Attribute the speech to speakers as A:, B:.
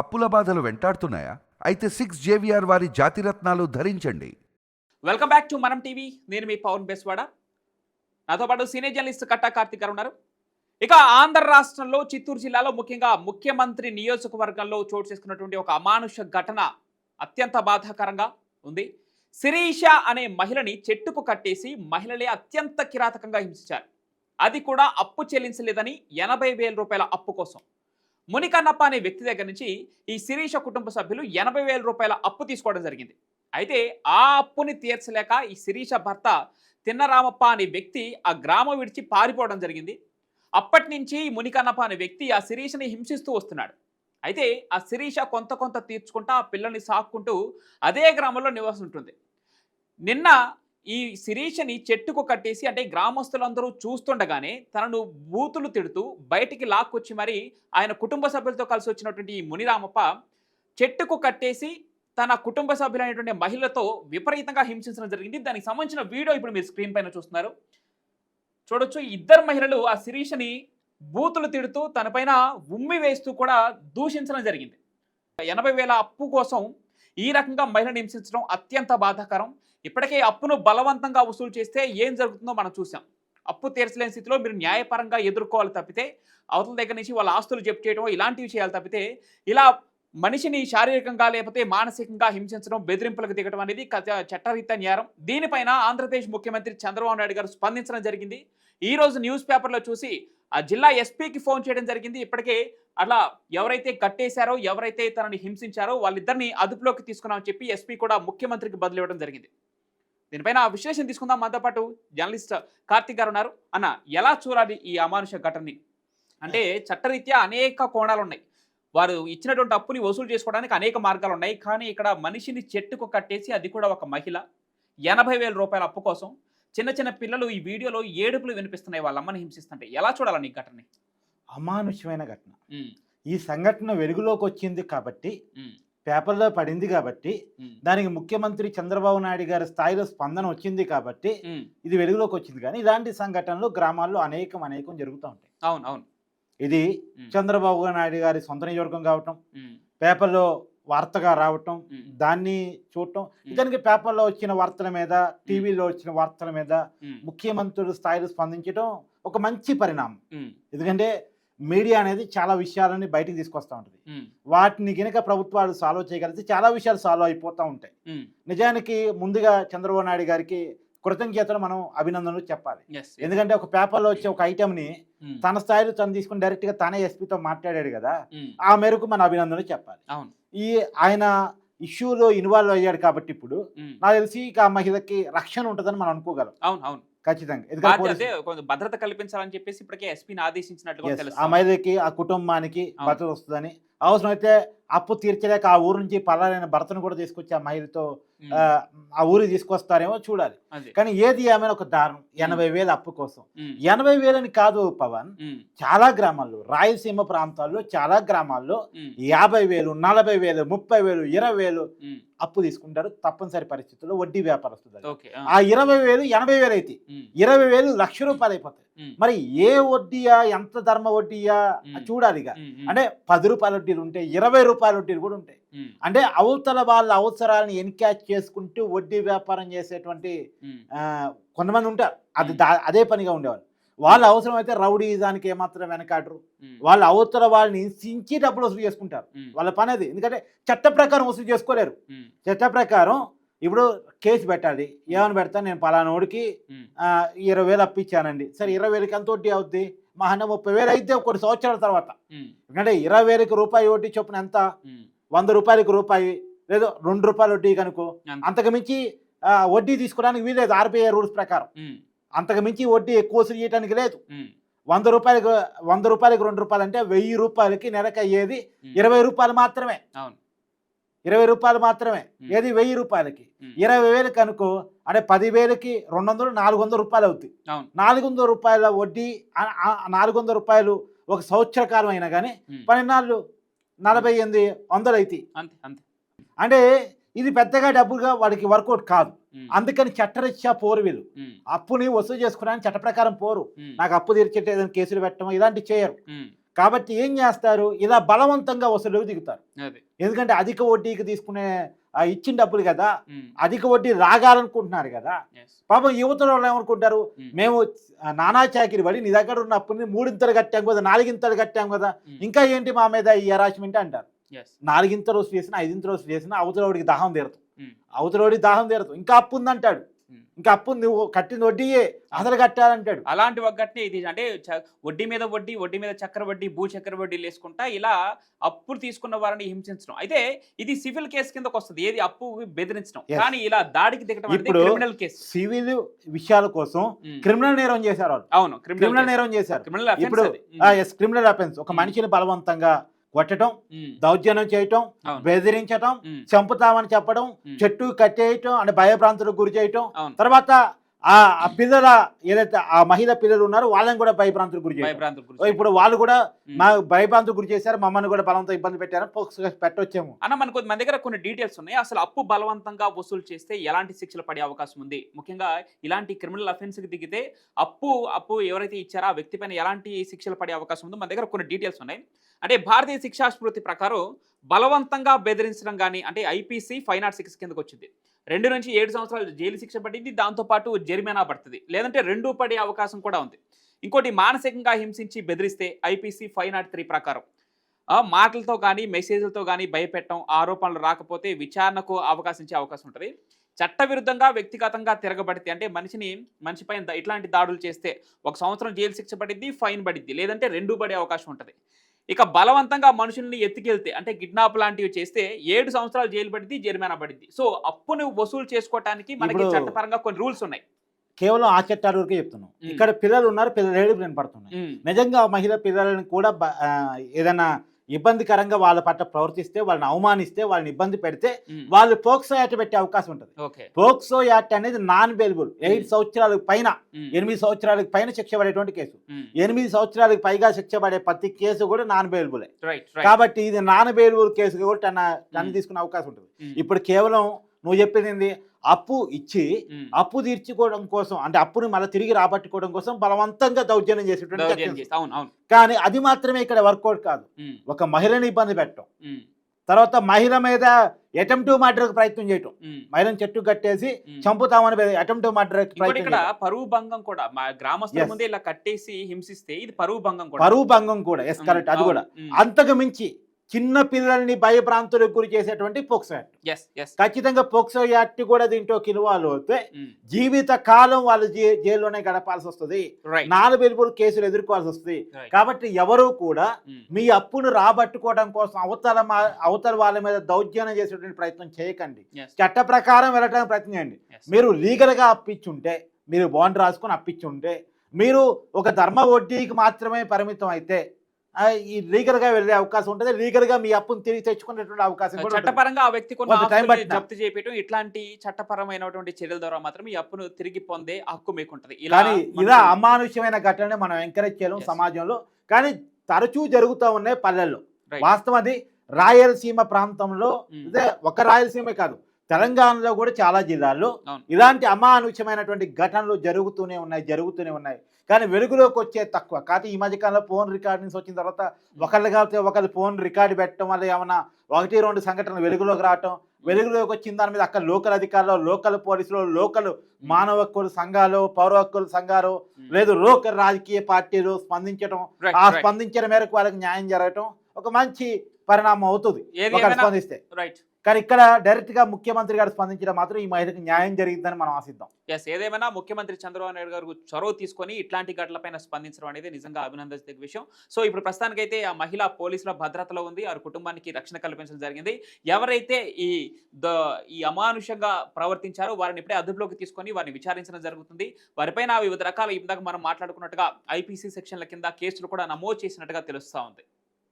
A: అప్పుల బాధలు వెంటాడుతున్నాయా? అయితే సిక్స్ జేవిఆర్ వారి జాతిరత్నాలు ధరించండి.
B: Welcome back to Manam TV. నేను మీ పవన్ బెస్వాడ. నాతో పాటు సీనియర్ జర్నలిస్ట్ కట్టా కార్తిక్ గారు ఉన్నారు. ఇక ఆంధ్ర రాష్ట్రంలో చిత్తూరు జిల్లాలో ముఖ్యంగా ముఖ్యమంత్రి నియోజకవర్గంలో చోటు చేసుకున్నటువంటి ఒక అమానుష ఘటన అత్యంత బాధాకరంగా ఉంది. శిరీష అనే మహిళని చెట్టుకు కట్టేసి మహిళలే అత్యంత కిరాతకంగా హింసించారు. అది కూడా అప్పు చెల్లించలేదని ఎనభై వేల రూపాయల అప్పు కోసం. మునికన్నప్ప అనే వ్యక్తి దగ్గర నుంచి ఈ శిరీష కుటుంబ సభ్యులు ఎనభై వేల రూపాయల అప్పు తీసుకోవడం జరిగింది. అయితే ఆ అప్పుని తీర్చలేక ఈ శిరీష భర్త తిన్నరామప్ప అనే వ్యక్తి ఆ గ్రామం విడిచి పారిపోవడం జరిగింది. అప్పటి నుంచి మునికన్నప్ప అనే వ్యక్తి ఆ శిరీషని హింసిస్తూ వస్తున్నాడు. అయితే ఆ శిరీష కొంత కొంత తీర్చుకుంటా ఆ పిల్లల్ని సాక్కుంటూ అదే గ్రామంలో నివాసం ఉంటుంది. నిన్న ఈ శిరీషని చెట్టుకు కట్టేసి అంటే గ్రామస్తులందరూ చూస్తుండగానే తనను బూతులు తిడుతూ బయటికి లాక్కొచ్చి మరి ఆయన కుటుంబ సభ్యులతో కలిసి వచ్చినటువంటి ఈ మునిరామప్ప చెట్టుకు కట్టేసి తన కుటుంబ సభ్యులైనటువంటి మహిళతో విపరీతంగా హింసించడం జరిగింది. దానికి సంబంధించిన వీడియో ఇప్పుడు మీరు స్క్రీన్ పైన చూస్తున్నారు. చూడొచ్చు ఇద్దరు మహిళలు ఆ శిరీషని బూతులు తిడుతూ తనపైన ఉమ్మి వేస్తూ కూడా దూషించడం జరిగింది. ఎనభై వేల అప్పు కోసం ఈ రకంగా మహిళను హింసించడం అత్యంత బాధాకరం. ఇప్పటికే అప్పును బలవంతంగా వసూలు చేస్తే ఏం జరుగుతుందో మనం చూసాం. అప్పు తీర్చలేని స్థితిలో మీరు న్యాయపరంగా ఎదుర్కోవాలి తప్పితే అవతల దగ్గర నుంచి వాళ్ళ ఆస్తులు జప్తు చేయడం ఇలాంటివి చేయాలి తప్పితే ఇలా మనిషిని శారీరకంగా లేకపోతే మానసికంగా హింసించడం బెదిరింపులకు దిగడం అనేది కచ- చట్టరీత్యా నేరం దీనిపైన ఆంధ్రప్రదేశ్ ముఖ్యమంత్రి చంద్రబాబు నాయుడు గారు స్పందించడం జరిగింది. ఈ రోజు న్యూస్ పేపర్లో చూసి ఆ జిల్లా ఎస్పీకి ఫోన్ చేయడం జరిగింది. ఇప్పటికే అట్లా ఎవరైతే కట్టేశారో ఎవరైతే తనని హింసించారో వాళ్ళిద్దరిని అదుపులోకి తీసుకున్నామని చెప్పి ఎస్పీ కూడా ముఖ్యమంత్రికి బదిలివ్వడం జరిగింది. దీనిపైన ఆ విశ్లేషణ తీసుకుందాం మనతో పాటు జర్నలిస్ట్ కార్తిక్ గారు ఉన్నారు. అన్న ఎలా చూడాలి ఈ అమానుష ఘటనని? అంటే చట్టరీత్యా అనేక కోణాలు ఉన్నాయి వారు ఇచ్చినటువంటి అప్పుని వసూలు చేసుకోవడానికి అనేక మార్గాలు ఉన్నాయి కానీ ఇక్కడ మనిషిని చెట్టుకు కట్టేసి అది కూడా ఒక మహిళ. ఎనభై వేల రూపాయల అప్పు కోసం చిన్న చిన్న పిల్లలు ఈ వీడియోలో ఏడుపులు వినిపిస్తున్నాయి. వాళ్ళ అమ్మని హింసిస్తుంటే ఎలా చూడాలని ఈ ఘటనని?
C: అమానుష్యమైన ఘటన. ఈ సంఘటన వెలుగులోకి వచ్చింది కాబట్టి పేపర్లో పడింది కాబట్టి దానికి ముఖ్యమంత్రి చంద్రబాబు నాయుడు గారి స్థాయిలో స్పందన వచ్చింది కాబట్టి. ఇది వెలుగులోకి వచ్చింది. కానీ ఇలాంటి సంఘటనలు గ్రామాల్లో అనేకం అనేకం జరుగుతూ ఉంటాయి.
B: అవును అవును.
C: ఇది చంద్రబాబు నాయుడు గారి సొంత నియోజకవర్గం కావటం పేపర్లో వార్తగా రావటం దాన్ని చూడటం ఇతనికి పేపర్లో వచ్చిన వార్తల మీద టీవీలో వచ్చిన వార్తల మీద
B: ఉమ్,
C: ముఖ్యమంత్రుల స్థాయిలో స్పందించడం ఒక మంచి పరిణామం. ఎందుకంటే మీడియా అనేది చాలా విషయాలని బయటికి తీసుకొస్తూ ఉంటుంది. వాటిని గనక ప్రభుత్వాలు సాల్వ్ చేయగలిగితే చాలా విషయాలు సాల్వ్ అయిపోతూ ఉంటాయి. నిజానికి ముందుగా చంద్రబాబు నాయుడు గారికి కృతజ్ఞతలు మనం అభినందనలు చెప్పాలి. ఎందుకంటే ఒక పేపర్లో వచ్చే ఒక ఐటెంని
B: ఉమ్,
C: తన స్థాయిలో తను తీసుకుని డైరెక్ట్గా తనే ఎస్పీతో మాట్లాడాడు కదా ఆ మేరకు మన అభినందనలు చెప్పాలి. ఈ ఆయన ఇష్యూలో ఇన్వాల్వ్ అయ్యాడు కాబట్టి ఇప్పుడు నాకు తెలిసి ఇక ఆ మహిళకి రక్షణ ఉంటుందని మనం అనుకోగలం.
B: అవును అవును.
C: ఖచ్చితంగా. ఎందుకంటే
B: భద్రత కల్పించాలని చెప్పేసి ఇప్పటికే ఎస్పీని ఆదేశించినట్టు
C: ఆ మహిళకి ఆ కుటుంబానికి. భర్త వస్తుందని. అవసరమైతే అప్పు తీర్చలేక ఆ ఊరు నుంచి పలాలైన భర్తను కూడా తీసుకొచ్చి ఆ మహిళతో ఆ, ఊరికి తీసుకొస్తారేమో చూడాలి. కానీ ఏది ఏమైనా ఒక దారుణం. ఎనభై వేల అప్పు కోసం. ఎనభై వేలని కాదు పవన్. చాలా గ్రామాల్లో రాయలసీమ ప్రాంతాల్లో చాలా గ్రామాల్లో యాభై వేలు నలభై వేలు ముప్పై వేలు ఇరవై వేలు అప్పు తీసుకుంటారు తప్పనిసరి పరిస్థితుల్లో వడ్డీ వ్యాపారస్తులు.
B: ఓకే ఆ,
C: ఇరవై వేలు ఎనభై వేలు అయితే ఇరవై వేలు లక్ష రూపాయలు అయిపోతాయి. మరి ఏ వడ్డీయా ఎంత ధర్మ వడ్డీయా
B: ఉమ్.
C: చూడాలి ఇక
B: ఉమ్, ఉమ్,
C: అంటే పది రూపాయల వడ్డీలు ఉంటాయి ఇరవై రూపాయల వడ్డీలు కూడా ఉంటాయి. అంటే అవతల వాళ్ళ అవసరాలను ఎన్క్యాచ్ చేసుకుంటూ వడ్డీ వ్యాపారం చేసేటువంటి కొంతమంది ఉంటారు. అది అదే పనిగా ఉండేవాళ్ళు. వాళ్ళ అవసరం అయితే రౌడీ దానికి ఏమాత్రం వెనకాడరు. వాళ్ళ అవతల వాళ్ళని హింసించి డబ్బులు వసూలు చేసుకుంటారు. వాళ్ళ పని అది. ఎందుకంటే చట్ట ప్రకారం వసూలు చేసుకోలేరు. చట్ట ప్రకారం ఇప్పుడు కేసు పెట్టాలి. ఏమని పెడతా? నేను పలానోడికి ఇరవై వేలు అప్పించానండి. సరే ఇరవై వేలకి ఎంత వడ్డీ అవుద్ది? మా అన్న ముప్పై వేలు అయితే కొన్ని సంవత్సరాల తర్వాత. ఎందుకంటే ఇరవై వేలకి రూపాయి వడ్డీ చొప్పున ఎంత? వంద రూపాయలకి రూపాయి లేదో రెండు రూపాయలు వడ్డీ కనుకో.
B: అంతే.
C: అంతకు మించి ఆ, వడ్డీ తీసుకోవడానికి వీలేదు ఆర్బీఐ రూల్స్ ప్రకారం.
B: ఉమ్,
C: అంతకు మించి వడ్డీ ఎక్కువ వసూలు చేయడానికి లేదు. వంద రూపాయలకు వంద రూపాయలకి రెండు రూపాయలు అంటే వెయ్యి రూపాయలకి నెలకు అయ్యేది ఇరవై రూపాయలు మాత్రమే. ఇరవై రూపాయలు మాత్రమే. ఏది వెయ్యి రూపాయలకి? ఇరవై వేలకి అనుకో అంటే పదివేలకి రెండు వందలు నాలుగు వందల రూపాయలు అవుతాయి
B: అవును.
C: నాలుగు వందల రూపాయల వడ్డీ నాలుగు వందల రూపాయలు ఒక సంవత్సర కాలం అయినా కానీ పన్నెండు నలభై ఎనిమిది వందలు అవుతాయి
B: అంతే అంతే.
C: అంటే ఇది పెద్దగా డబ్బుగా వాడికి వర్కౌట్ కాదు. అందుకని చట్టరీత్యా పోరు వీళ్ళు. అప్పుని వసూలు చేసుకోవడానికి చట్ట ప్రకారం పోరు. నాకు అప్పు తీర్చేటేదని కేసులు పెట్టడం ఇలాంటివి చేయరు. కాబట్టి ఏం చేస్తారు? ఇలా బలవంతంగా వసూలు దిగుతారు. ఎందుకంటే అధిక వడ్డీకి తీసుకునే ఇచ్చిన డబ్బులు కదా అధిక వడ్డీ రాగాలనుకుంటున్నారు కదా. పాపం యువతలో ఏమనుకుంటారు? మేము నానా చాకిరి పడి నీ దగ్గర ఉన్న అప్పుని మూడింతలు కట్టాం కదా నాలుగింతలు కట్టాం కదా ఇంకా ఏంటి మా మీద ఈ హెరాస్మెంట్ అంటారు. నాలుగింత రోజు చేసిన ఐదింత రోజు చేసిన అవతలవాడికి దాహం తీరదు. అవతలవాడికి దాహం తీరదు. ఇంకా అప్పు ఉందంటాడు. ఇంకా అప్పు నువ్వు కట్టిన వడ్డీయే అసలు కట్టాలంటాడు
B: అలాంటి ఒక్కటినే ఇది అంటే వడ్డీ మీద వడ్డీ వడ్డీ మీద చక్ర వడ్డీ భూ చక్ర వడ్డీ వేసుకుంటా ఇలా అప్పులు తీసుకున్న వారిని హింసించడం. అయితే ఇది సివిల్ కేసు కిందకు వస్తుంది. ఏది అప్పు బెదిరించడం. కానీ ఇలా దాడికి దిగడం
C: ఇప్పుడు
B: క్రిమినల్ కేసు.
C: సివిల్ విషయాల కోసం క్రిమినల్ నేరం చేశారు
B: అవును
C: క్రిమినల్ నేరం చేశారు.
B: క్రిమినల్
C: ఇప్పుడు క్రిమినల్ అఫెన్స్. ఒక. మనిషిని బలవంతంగా కొట్టడం దౌర్జన్యం చేయటం. బెదిరించటం చంపుతామని చెప్పడం. చెట్టు కట్టేయటం అంటే భయభ్రాంతులకు గురి చేయటం తర్వాత ఆ పిల్లల ఏదైతే ఆ మహిళ పిల్లలు ఉన్నారో వాళ్ళని కూడా భయభ్రాంతులకు గురి
B: భయభ్రాంతుల
C: ఇప్పుడు వాళ్ళు కూడా. మా భయభ్రాంతులకు గురి చేశారు మమ్మల్ని కూడా బలంతో ఇబ్బంది పెట్టారు పెట్టొచ్చేమో.
B: అన్న మనకు మన దగ్గర కొన్ని డీటెయిల్స్ ఉన్నాయి. అసలు అప్పు బలవంతంగా వసూలు చేస్తే ఎలాంటి శిక్షలు పడే అవకాశం ఉంది? ముఖ్యంగా ఇలాంటి క్రిమినల్ అఫెన్స్కి దిగితే అప్పు అప్పు ఎవరైతే ఇచ్చారో ఆ వ్యక్తి పైన ఎలాంటి శిక్షలు పడే అవకాశం ఉందో? మన దగ్గర కొన్ని డీటెయిల్స్ ఉన్నాయి. అంటే భారతీయ శిక్షా స్మృతి ప్రకారం బలవంతంగా బెదిరించడం కానీ అంటే ఐపీసీ ఫైవ్ నాట్ సిక్స్ కిందకు వచ్చింది. రెండు నుంచి ఏడు సంవత్సరాలు జైలు శిక్ష పడింది దాంతోపాటు జరిమానా పడుతుంది. లేదంటే రెండు పడే అవకాశం కూడా ఉంది. ఇంకోటి మానసికంగా హింసించి బెదిరిస్తే ఐపీసీ ఫైవ్ నాట్ త్రీ ప్రకారం. మాటలతో కానీ మెసేజ్లతో కానీ భయపెట్టడం ఆరోపణలు రాకపోతే విచారణకు అవకాశించే అవకాశం ఉంటుంది. చట్టవిరుద్ధంగా వ్యక్తిగతంగా తిరగబడితే అంటే మనిషిని మనిషిపైన ఇట్లాంటి దాడులు చేస్తే ఒక సంవత్సరం జైలు శిక్ష పడిద్ది ఫైన్ పడిద్ది లేదంటే రెండు పడే అవకాశం ఉంటుంది. ఇక బలవంతంగా మనుషుల్ని ఎత్తుకెళ్తే అంటే కిడ్నాప్ లాంటివి చేస్తే ఏడు సంవత్సరాలు జైలు పడిద్ది జరిమానా పడిద్ది సో అప్పుని వసూలు చేసుకోవటానికి మనకి చట్టపరంగా కొన్ని రూల్స్ ఉన్నాయి.
C: కేవలం ఆ చట్టాల వరకే చెప్తున్నాం. ఇక్కడ పిల్లలు ఉన్నారు పిల్లలు ఏడుపు వినపడుతున్నాయి.
B: ఉమ్,
C: నిజంగా మహిళ పిల్లలను కూడా ఏదైనా ఇబ్బందికరంగా వాళ్ళ పట్ల ప్రవర్తిస్తే వాళ్ళని అవమానిస్తే వాళ్ళని ఇబ్బంది పెడితే వాళ్ళు పోక్సో యాక్ట్ పెట్టే అవకాశం ఉంటుంది. పోక్సో యాక్ట్ అనేది నాన్ బెయిలబుల్ ఎయిట్ సంవత్సరాలకు పైన ఎనిమిది సంవత్సరాలకు పైన శిక్ష పడేటువంటి కేసు. ఎనిమిది సంవత్సరాలకు పైగా శిక్ష పడే ప్రతి కేసు కూడా నాన్ బెయిలబులే కాబట్టి ఇది నాన్ బెయిలబుల్ కేసు కూడా తన తను. తీసుకునే అవకాశం ఉంటుంది. ఇప్పుడు కేవలం నువ్వు చెప్పింది అప్పు ఇచ్చి అప్పు తీర్చుకోవడం కోసం అంటే అప్పుని మళ్ళీ తిరిగి రాబట్టుకోవడం కోసం బలవంతంగా దౌర్జన్యం చేసేటువంటి కానీ అది మాత్రమే ఇక్కడ వర్కౌట్ కాదు. ఒక మహిళని ఇబ్బంది పెట్టడం. తర్వాత మహిళ మీద అటెంప్ట్ మర్డర్కి ప్రయత్నం చేయటం. మహిళను చెట్టు కట్టేసి. చంపుతామని అటెంప్ట్ మర్డర్
B: ఇక్కడ. పరువు భంగం కూడా మా గ్రామస్తుల. ముందే ఇలా కట్టేసి హింసిస్తే ఇది పరువు భంగం కూడా.
C: పరువు భంగం కూడా. ఎస్ కరెక్ట్ అది కూడా. అంతకు మించి చిన్న పిల్లల్ని భయభ్రాంతులకు గురి చేసేటువంటి పోక్సో యాక్ట్ ఖచ్చితంగా పోక్సో యాక్ట్ కూడా దీంట్లో కిలువాలు అవుతే జీవిత కాలం వాళ్ళు జైల్లోనే గడపాల్సి వస్తుంది. నాలుగు వెలుపులు కేసులు ఎదుర్కోవాల్సి వస్తుంది. కాబట్టి ఎవరు కూడా మీ అప్పును రాబట్టుకోవడం కోసం అవతల మా- అవతల వాళ్ళ మీద దౌర్జన్యం చేసేటువంటి ప్రయత్నం చేయకండి. చట్ట ప్రకారం వెళ్ళడానికి ప్రయత్నం చేయండి. మీరు లీగల్గా అప్పించుంటే మీరు బాండ్ రాసుకొని అప్పించుంటే మీరు ఒక ధర్మ వడ్డీకి మాత్రమే పరిమితం అయితే ఈ లీగల్గా వెళ్ళే అవకాశం ఉంటుంది లీగల్గా మీ అప్పును తిరిగి తెచ్చుకునేటువంటి అవకాశం ఉంటుంది.
B: చట్టపరంగా ఆ వ్యక్తి. జప్తు చేయటం ఇట్లాంటి చట్టపరమైనటువంటి చర్యల ద్వారా మాత్రం ఈ అప్పును తిరిగి పొందే హక్కు మీకుంటది ఇలా
C: కానీ
B: మనకు-
C: ఇలా అమానుష్యమైన ఘటనని మనం ఎంకరేజ్ చేయలేం. సమాజంలో కానీ తరచూ జరుగుతూ ఉన్నాయి పల్లెల్లో. వాస్తవం అది రాయలసీమ ప్రాంతంలో
B: Mm.
C: ఇదే ఒక రాయలసీమే కాదు తెలంగాణలో కూడా చాలా జిల్లాల్లో. ఇలాంటి అమానుష్యమైనటువంటి ఘటనలు జరుగుతూనే ఉన్నాయి జరుగుతూనే ఉన్నాయి. కానీ వెలుగులోకి వచ్చే తక్కువ. కాకపోతే ఈ మధ్యకాలంలో ఫోన్ రికార్డింగ్స్ వచ్చిన తర్వాత ఒకళ్ళు కాబట్టి ఒకళ్ళు ఫోన్ రికార్డు పెట్టడం వల్ల ఏమన్నా ఒకటి రెండు సంఘటనలు వెలుగులోకి రావటం వెలుగులోకి వచ్చిన దాని మీద అక్కడ లోకల్ అధికారులు లోకల్ పోలీసులు లోకల్ మానవ హక్కుల సంఘాలు పౌర హక్కుల సంఘాలు. లేదు లోకల్ రాజకీయ పార్టీలు స్పందించడం ఆ. స్పందించిన మేరకు వాళ్ళకి న్యాయం జరగటం ఒక మంచి పరిణామం అవుతుంది.
B: ఏమైనా
C: స్పందిస్తే.
B: రైట్
C: కానీ ఇక్కడ డైరెక్ట్గా ముఖ్యమంత్రి గారు స్పందించడం మాత్రం ఈ మహిళకు న్యాయం జరిగిందని మనం ఆశిద్దాం.
B: ఎస్ ఏదేమైనా ముఖ్యమంత్రి చంద్రబాబు నాయుడు గారు చొరవ తీసుకొని ఇట్లాంటి ఘటనలపైన స్పందించడం అనేది నిజంగా అభినందించదగ్గ విషయం. సో ఇప్పుడు ప్రస్తుతానికైతే ఆ మహిళ పోలీసుల భద్రతలో ఉంది. వారి కుటుంబానికి రక్షణ కల్పించడం జరిగింది. ఎవరైతే ఈ ఈ అమానుషంగా ప్రవర్తించారో వారిని ఇప్పుడే అదుపులోకి తీసుకొని వారిని విచారించడం జరుగుతుంది. వారిపైన వివిధ రకాల ఇందాక మనం మాట్లాడుకున్నట్టుగా ఐపీసీ సెక్షన్ల కింద కేసులు కూడా నమోదు చేసినట్టుగా తెలుస్తూ ఉంది.